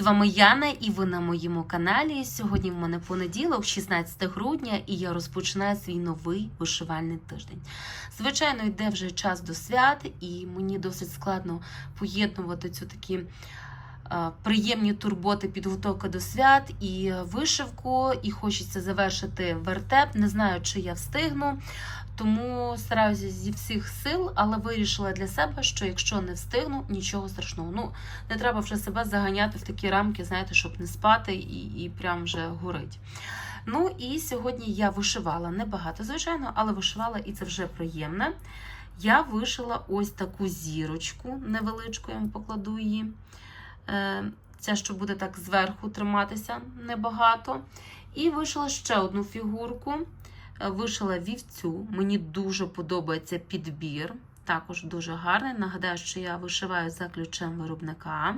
З вами Яна, і ви на моєму каналі. Сьогодні в мене понеділок, 16 грудня, і я розпочинаю свій новий вишивальний тиждень. Звичайно, йде вже час до свят, і мені досить складно поєднувати цю такі. Приємні турботи, підготовка до свят і вишивку, і хочеться завершити вертеп. Не знаю, чи я встигну, тому стараюся зі всіх сил, але вирішила для себе, що якщо не встигну, нічого страшного. Ну, не треба вже себе заганяти в такі рамки, знаєте, щоб не спати і, і прям вже горить. Ну і сьогодні я вишивала небагато, звичайно, але вишивала і це вже приємне. Я вишила ось таку зірочку невеличку, я вам покладу її. Е, Ця, що буде так зверху триматися небагато. І вишила ще одну фігурку. Е, Вишила вівцю. Мені дуже подобається підбір. Також дуже гарний. Нагадаю, що я вишиваю за ключем виробника.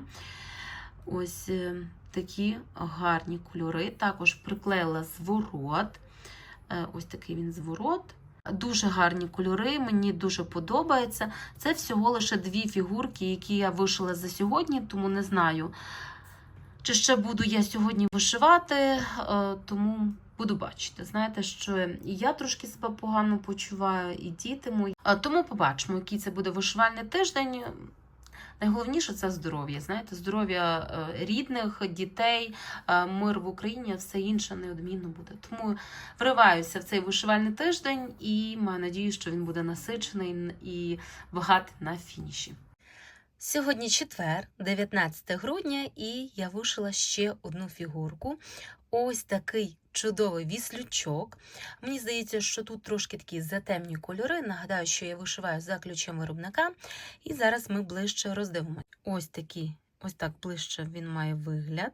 Ось е, такі гарні кольори. Також приклеїла зворот. Е, Ось такий він зворот. Дуже гарні кольори, мені дуже подобається. Це всього лише дві фігурки, які я вишила за сьогодні, тому не знаю, чи ще буду я сьогодні вишивати, тому буду бачити. Знаєте, що і я трошки себе погано почуваю, і діти мої. Тому побачимо, який це буде вишивальний тиждень. Найголовніше це здоров'я. Знаєте, здоров'я е, рідних, дітей, е, мир в Україні, все інше неодмінно буде. Тому вриваюся в цей вишивальний тиждень і маю надію, що він буде насичений і багатий на фініші. Сьогодні четвер, 19 грудня, і я вишила ще одну фігурку. Ось такий чудовий віслючок. Мені здається, що тут трошки такі затемні кольори. Нагадаю, що я вишиваю за ключем виробника. І зараз ми ближче роздивимося. Ось такий, ось так ближче він має вигляд.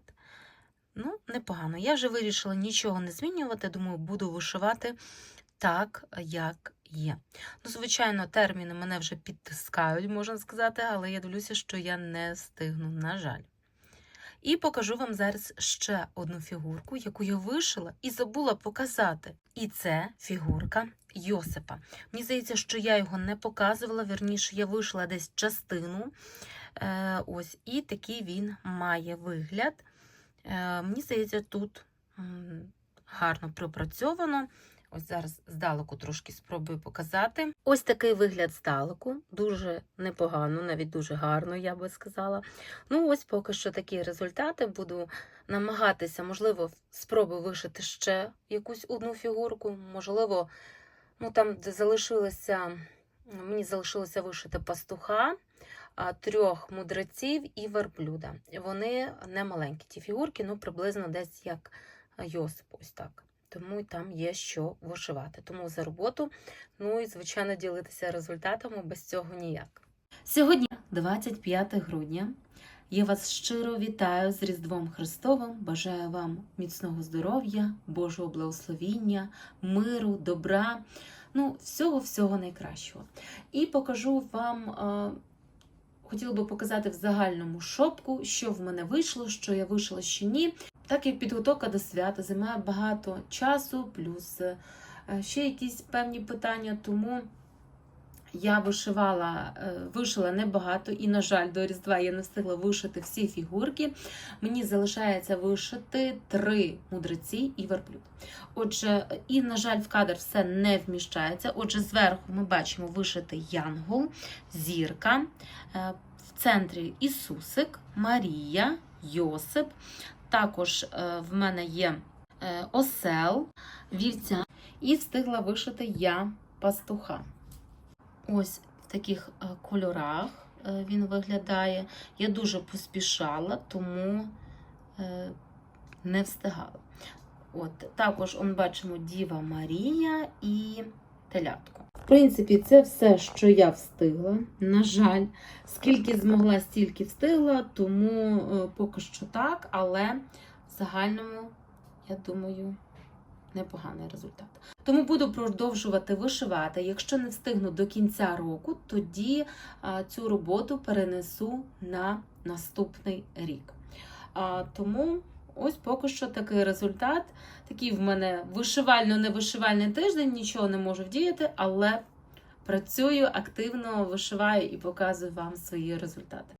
Ну, непогано. Я вже вирішила нічого не змінювати, думаю, буду вишивати так, як є. Ну, звичайно, терміни мене вже підтискають, можна сказати, але я дивлюся, що я не встигну, на жаль. І покажу вам зараз ще одну фігурку, яку я вишила і забула показати. І це фігурка Йосипа. Мені здається, що я його не показувала, вірніше, я вишила десь частину. Е, ось, І такий він має вигляд. Е, мені здається, тут гарно пропрацьовано. Ось зараз здалеку трошки спробую показати. Ось такий вигляд здалеку, дуже непогано, навіть дуже гарно, я би сказала. Ну, ось поки що такі результати. Буду намагатися, можливо, спробую вишити ще якусь одну фігурку. Можливо, ну там, де залишилося, мені залишилося вишити пастуха, трьох мудреців і верблюда. Вони не маленькі, ті фігурки, ну приблизно десь як Йосип, ось так. Тому там є що вишивати. Тому за роботу, ну і, звичайно, ділитися результатами без цього ніяк. Сьогодні 25 грудня. Я вас щиро вітаю з Різдвом Христовим. Бажаю вам міцного здоров'я, Божого благословіння, миру, добра, ну, всього-всього найкращого. І покажу вам. е, Хотіла би показати в загальному шопку, що в мене вийшло, що я вишила, що ні. Так як підготовка до свята займає багато часу, плюс е, ще якісь певні питання, тому я вишивала, е, вишила небагато, і, на жаль, до Різдва я не встигла вишити всі фігурки. Мені залишається вишити три мудреці і верблюд. Отже, і, на жаль, в кадр все не вміщається. Отже, зверху ми бачимо вишити янгол, зірка, е, в центрі Ісусик, Марія, Йосип. Також е, в мене є е, осел, вівця, і встигла вишити я пастуха. Ось в таких е, кольорах він виглядає. Я дуже поспішала, тому не встигала. От, також он бачимо Діва Марія і телятко. В принципі, це все, що я встигла. На жаль, скільки змогла, стільки встигла, тому е, поки що так, але в загальному, я думаю, непоганий результат. Тому буду продовжувати вишивати. Якщо не встигну до кінця року, тоді цю роботу перенесу на наступний рік. Тому ось поки що такий результат. Такий в мене вишивально-невишивальний тиждень, нічого не можу вдіяти, але працюю активно, вишиваю і показую вам свої результати.